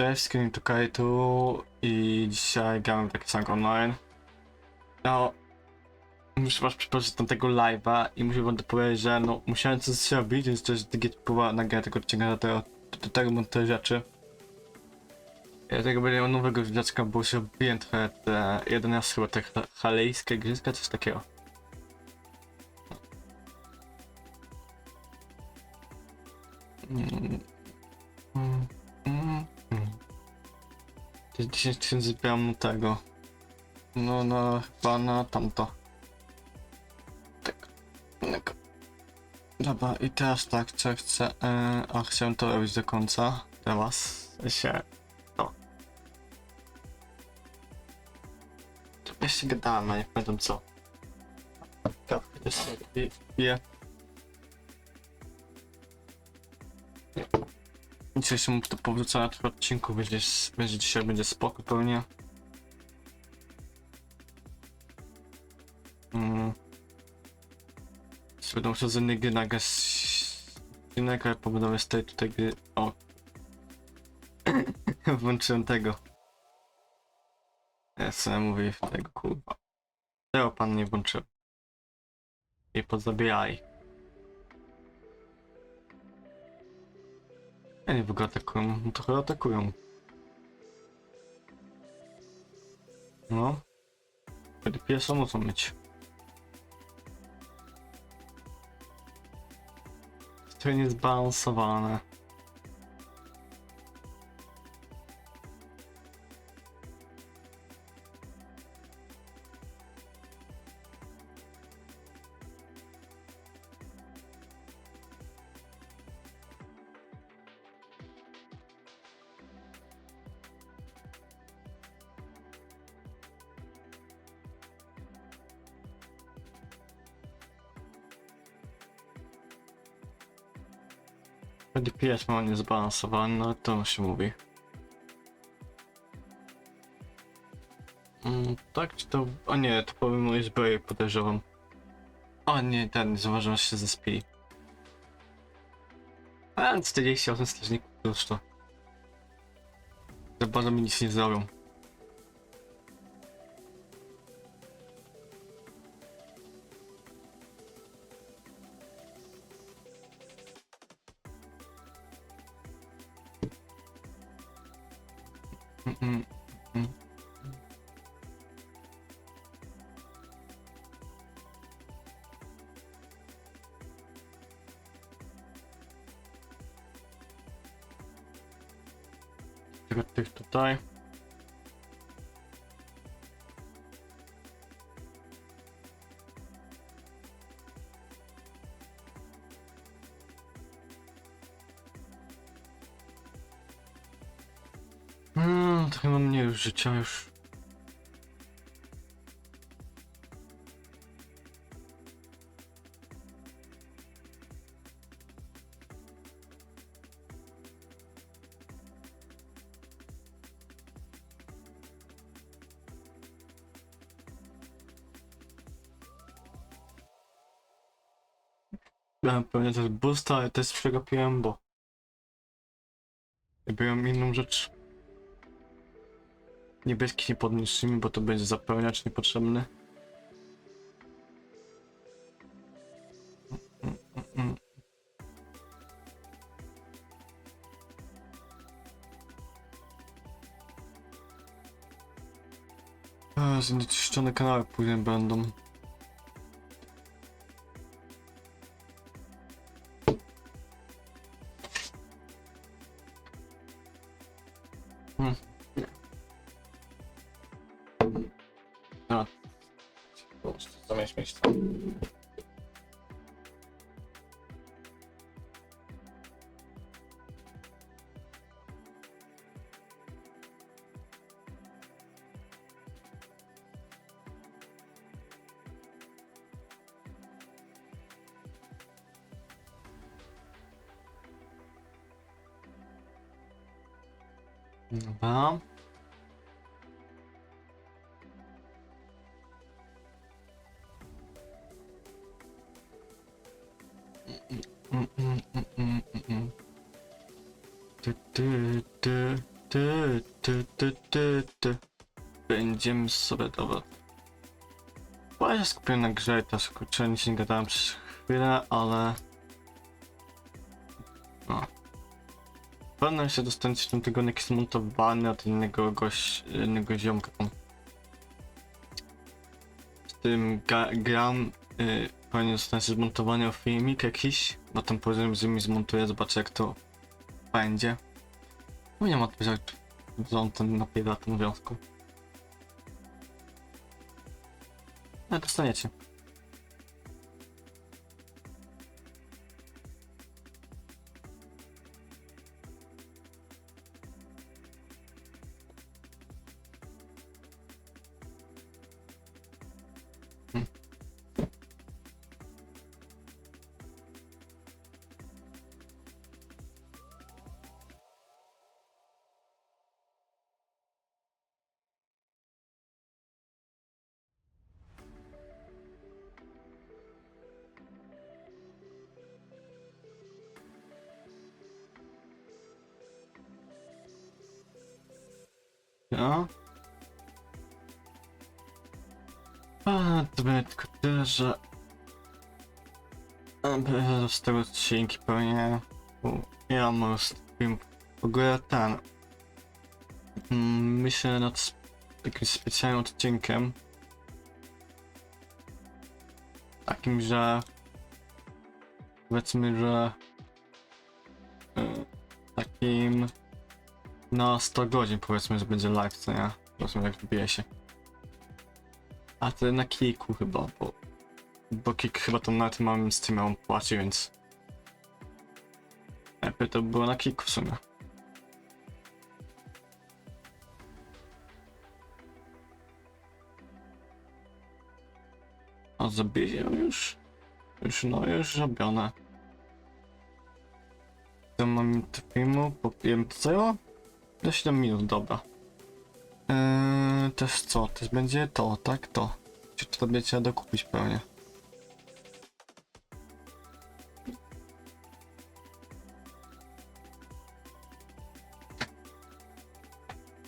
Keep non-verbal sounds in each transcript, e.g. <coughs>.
Cześć, Skinny to tu i dzisiaj gramy w taki sam online. No, muszę was przeprosić tamtego live'a i muszę wam to powiedzieć, że no musiałem coś zrobić, więc też DG próbowała nagrać tego odcinka do tego, do tego mam te rzeczy. Ja tego będę miał nowego widoczka, bo się robiłem trochę te 11 chyba te ha- halejskie gryzka, coś takiego. 10 tysięcy na tego. No, no, chyba na tamto. Tak. tak. Dobra, i teraz tak, co chcę, e, a chciałem to robić do końca. Teraz się to. Jeszcze gadałem, a nie pamiętam co. Kawkę też sobie piję. Dzisiaj się to powrócę na tych odcinku, będzie, będzie dzisiaj będzie spoko pełnie. Mm. Z innej gry nagrać innego, ale pobudowy z tej tutaj gry. O. <coughs> Włączyłem tego. Ja sobie mówię tego kurwa. Tego pan nie włączył. I pozabijaj. Nie w ogóle atakują, no trochę atakują. No. Wtedy pierwszą muszą mieć. To jest zbalansowane. DPS ma niezbalansowany, no to się mówi. Mm, tak, czy to... O nie, to powiem mojej zbroi podejrzewam. O nie, ten, zauważyłem, że się zespili. A, 48 strażników to. Za bardzo mi nic nie zrobią. Hmm, trochę mam mniej już życia już. Miałem pewnie też boosta, ale też przegapiłem, bo... Byłem inną rzecz. Niebieski nie podniosimy, bo to będzie zapełniacz niepotrzebny. Mm, mm, mm. Zanieczyszczone kanały później będą. Będziemy sobie dobra. Bo ja skupiłem na grze i też kurczę, nic nie gadałem przez chwilę, ale... No. Pewno jeszcze dostaniecie w tym tygodniu jakiś zmontowany od innego gość, innego ziomka. Z tym gram, y, powinien zostać zmontowany filmik jakiś, bo tam powiedziałem, że mi zmontuję, zobaczę jak to będzie. No nie ma odpowiedzieć, że on ten napiera tym związku. No dostaniecie. Ja? A, to będzie tylko tyle, że... Aby z tego odcinki pewnie... Ja tym... W ogóle ten... Mm, Myślę nad jakimś specjalnym odcinkiem. Takim, że... Powiedzmy, że... Na 100 godzin powiedzmy, że będzie live, co nie? Powiedzmy jak wbije się. A to na kiku chyba, bo... Bo kik chyba to na tym małym streamie on płaci, więc... Lepiej to było na kiku w sumie. A zabiję już? Już no, już robione. To mam filmu, popijemy to zajęło? Do 7 minut, dobra. Eee, też co? Też będzie to, tak? To. Czy to będzie trzeba dokupić pewnie?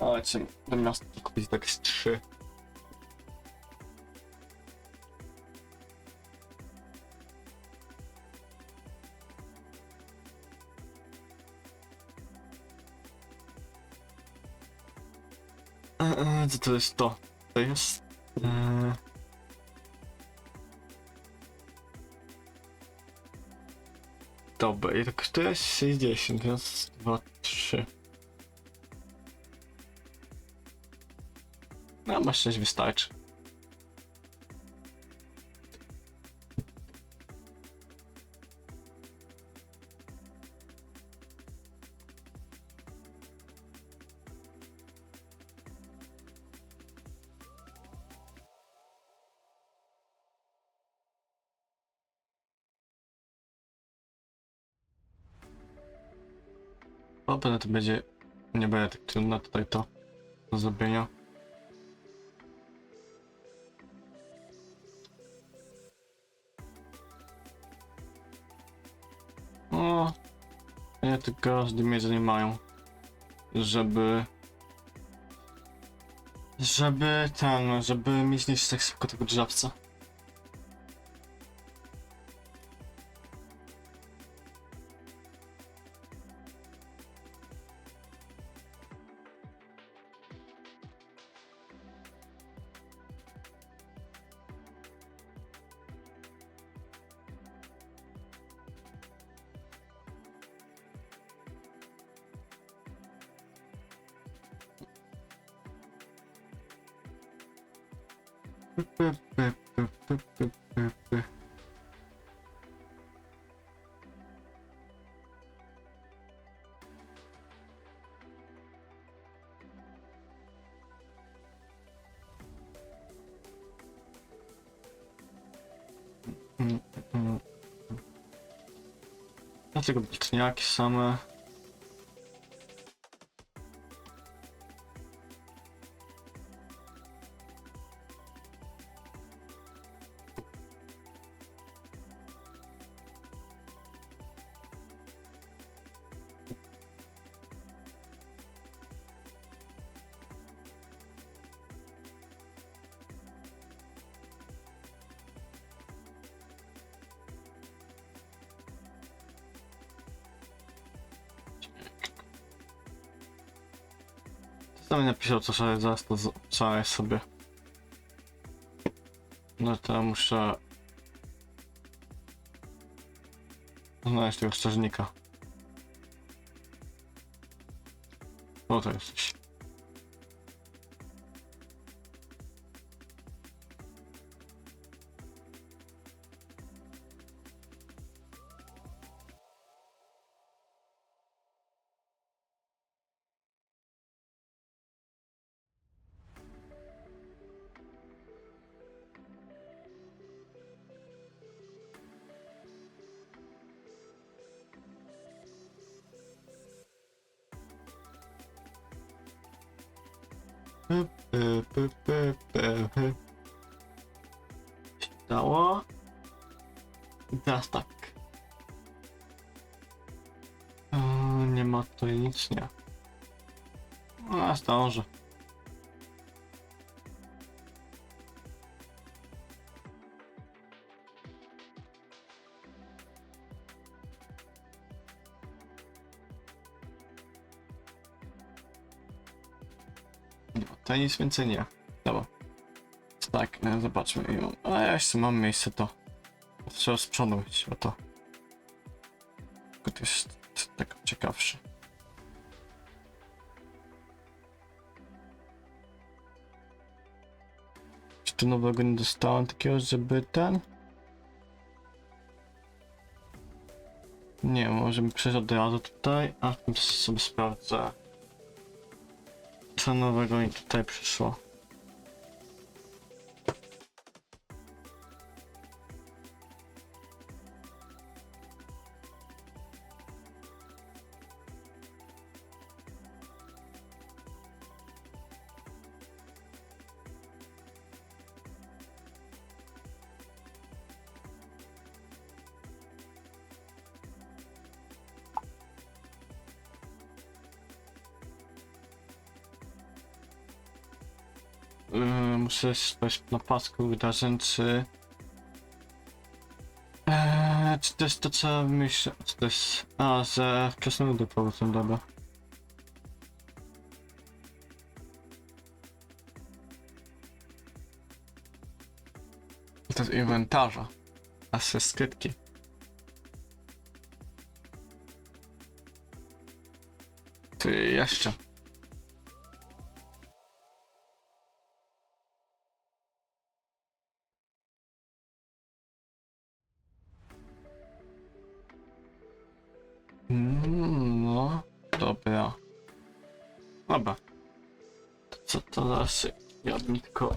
Ale czy do miasta kupić tak z 3? Eee, to jest to? To jest... Eee... Dobra, i to kosztuje 60, więc 2, 3. No, masz 6 wystarczy. Pewnie to będzie... Nie będzie tak trudno tutaj to do zrobienia. O, nie tylko każdy mnie nie mają, żeby... Żeby ten, żeby mieć nie tak szybko tego drzewca. Dlaczego bliźniaki same? To mi napisał, co sobie zaraz to zaraz sobie. No to muszę... Znaleźć tego strażnika. O, to jesteś. Dało. I teraz tak. Eee, nie ma tutaj nic, nie. No, zdążę. To nic więcej nie. Dobra. Tak, e, zobaczmy. A ja jeszcze mam miejsce to. Trzeba mieć, bo to. To jest tak ciekawsze. Czy tu nowego nie dostałem takiego, żeby ten? Nie, możemy przejść od razu tutaj, a sobie sprawdzę. Co nowego mi tutaj przyszło? Yy, muszę spojrzeć na pasku wydarzeń, czy... Eee, czy to jest to, co myślę... Co to jest... A, że krasnoludy powrotem, dobra. To jest inwentarza. A ze skrytki. Ty jeszcze. Zaraz ja bym tylko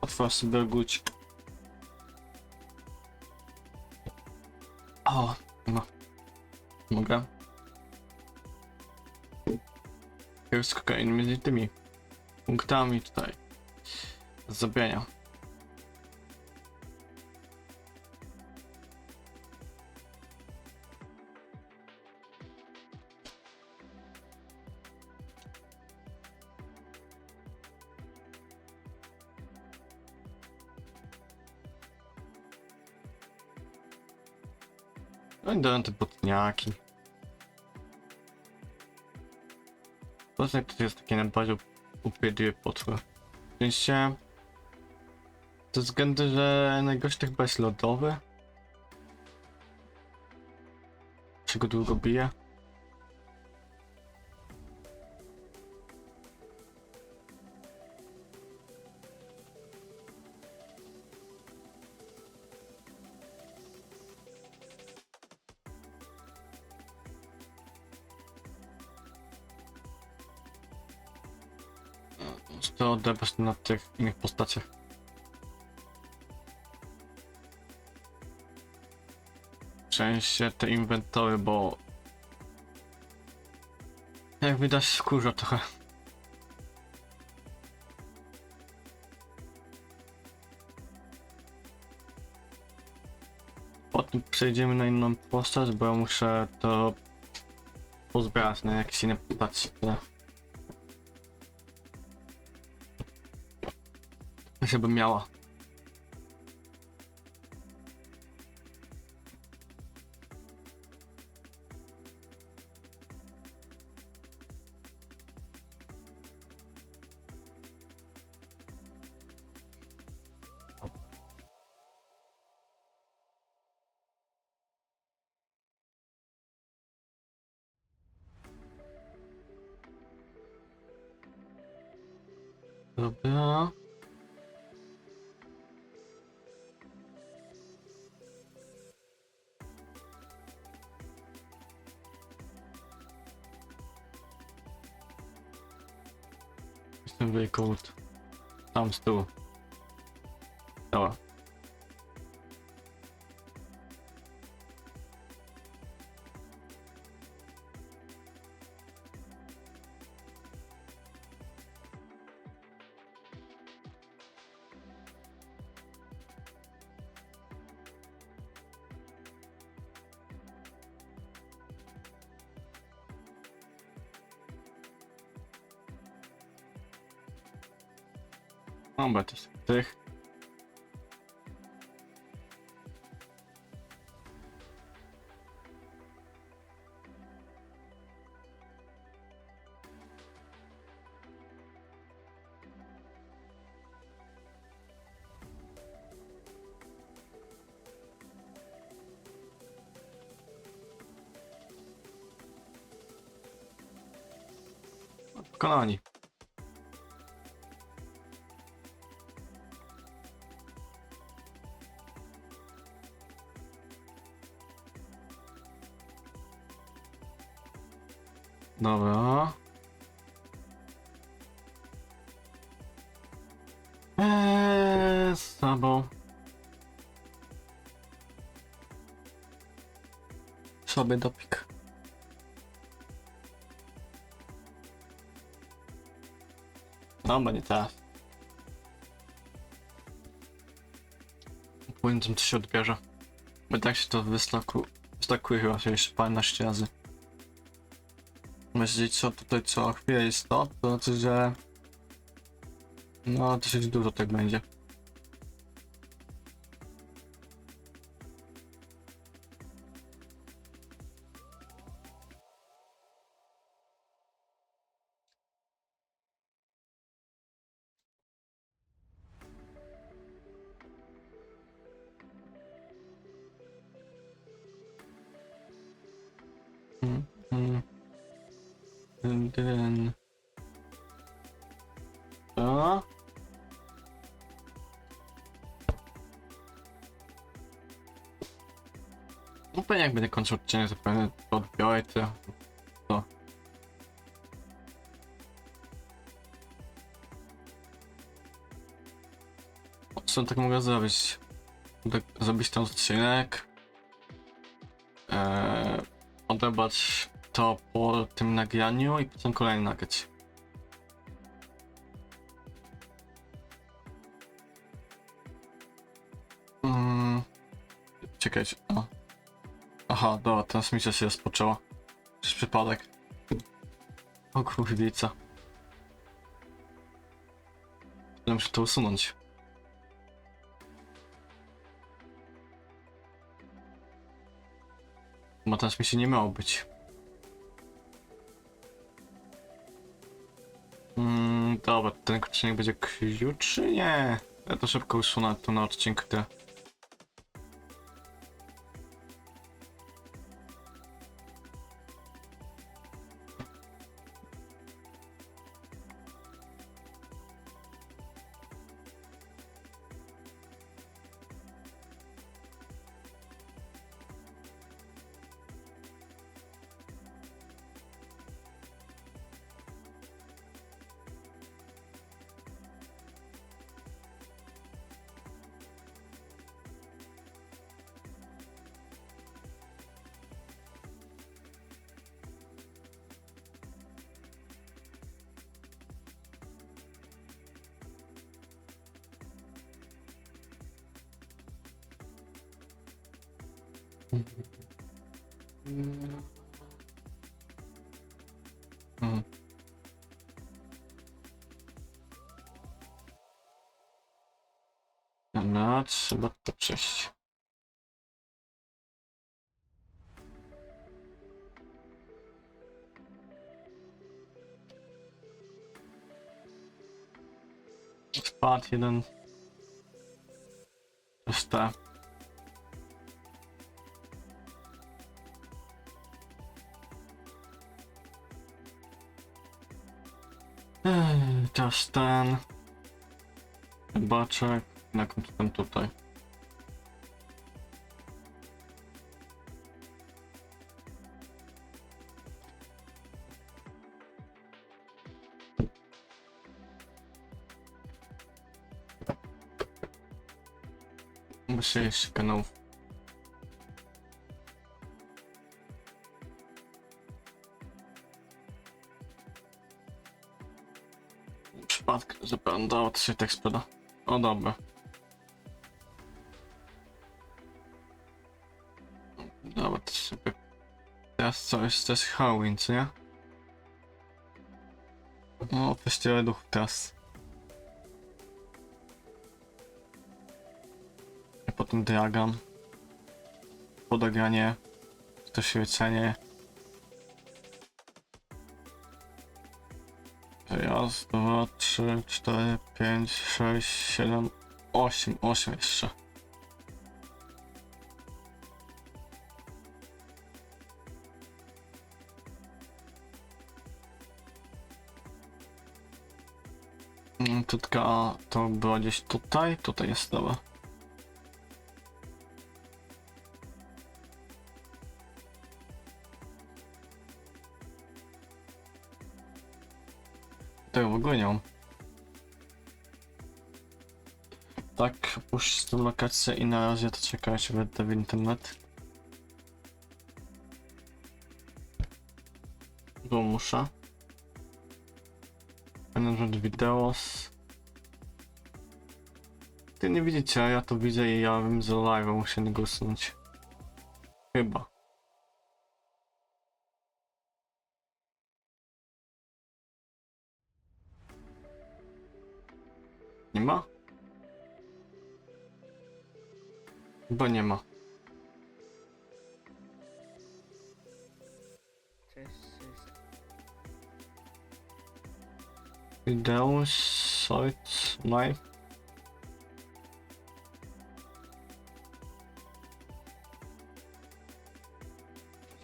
otworzył sobie ogólcie. O, no. Mogę. Jest kokain między tymi punktami tutaj. Do zrobienia. No dałem te botniaki. Botniak to jest takie najbardziej upierdliwe potwór. W sensie... Ze względu, że najgorszy to chyba jest lodowy. Czy go długo bije? Na tych innych postaciach? W sensie te inwentory, bo... Jak widać skórza trochę. Potem przejdziemy na inną postać, bo ja muszę to pozbierać na jakieś inne postaci. 那是不喵啊？Uh-huh. blir coolt. Thumbs to. Ja, To jest tych. Pokonani. Dobra. Eee, słabo. Sobie dopik. Dobra, nie teraz. Powiem, co się odbierze. Bo tak się to wystaku... wystakuje chyba się jeszcze paręnaście razy. Jeżeli co tutaj co chwilę jest to, to znaczy, że no dosyć dużo tak będzie. Dyn. To. No pewnie jak będę kończył odcinek, to pewnie to odbiorę to. to. Co tak mogę zrobić? Tak, zrobić ten odcinek. Eee, odebrać to po tym nagraniu i potem kolejny nagrać. Mm, czekajcie. O. Aha, dobra, transmisja się rozpoczęła. Przez przypadek. O kurwica. Ja muszę to usunąć. Bo transmisji nie miało być. Odcinek będzie czy nie? Ja to szybko usunę tu na odcinku tyle. Mm. No, trzeba to przejść. Spadł jeden. Przez te. Ej, Teraz ten. Baczek, na końcu tam tutaj. Muszę jeszcze kanałów. Przypadek, że pan dał, to się tak sprzeda. O dobra. Dobra, to sobie... Teraz co, jest też Halloween, co nie? No, festiwal duchów teraz. I potem diagram. Podagranie. To świecenie. Raz, dwa, trzy, cztery, pięć, sześć, siedem, osiem, osiem jeszcze. Mm, Tutka to była gdzieś tutaj, tutaj jest dobra. Tego nie mam. Tak, puść tą lokację i na razie to czekajcie, będę w internet. Bo muszę. Management videos. Ty nie widzicie, a ja to widzę i ja wiem, że live muszę nie. Chyba. Cześć, cześć. Videos, sites, live.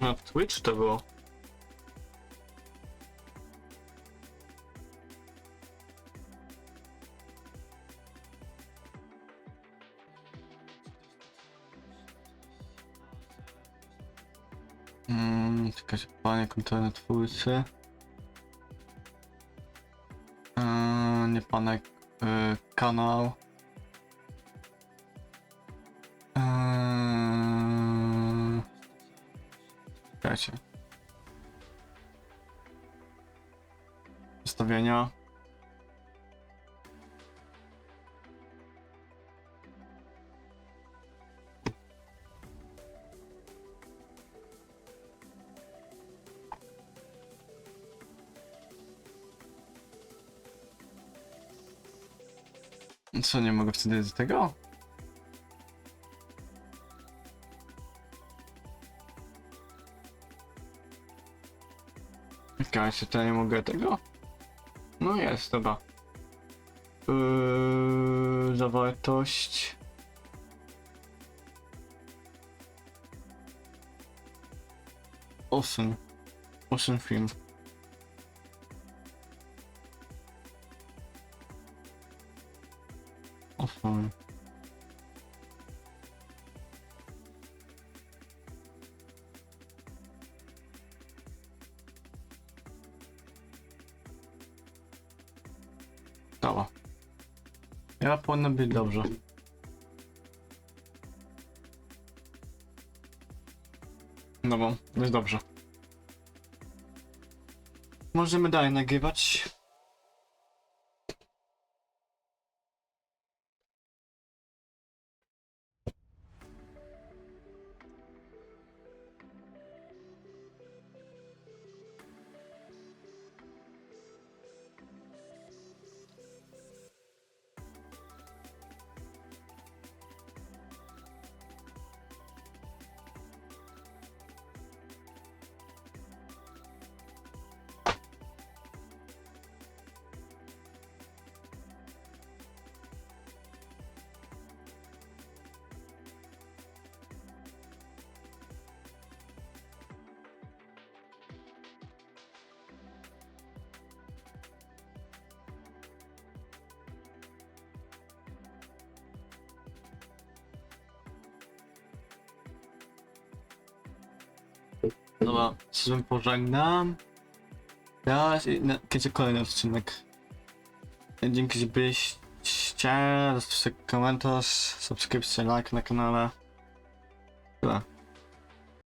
Na Twitch to było. Panie kontrolne twórcy. Eee, nie panek e, kanał. Czekajcie. Ustawienia. Co, nie mogę wtedy z tego? Czekajcie, to ja nie mogę tego? No jest, dobra. Yy, zawartość. Osiem. Osiem film. Osiem. Dobra. Ja powinno być dobrze. No bo, jest dobrze. Możemy dalej nagrywać. Dobra, się pożegnam. Teraz i na kiedy kolejny odcinek. Dzięki, że byliście. Zostawcie komentarz, subskrypcję, like na kanale.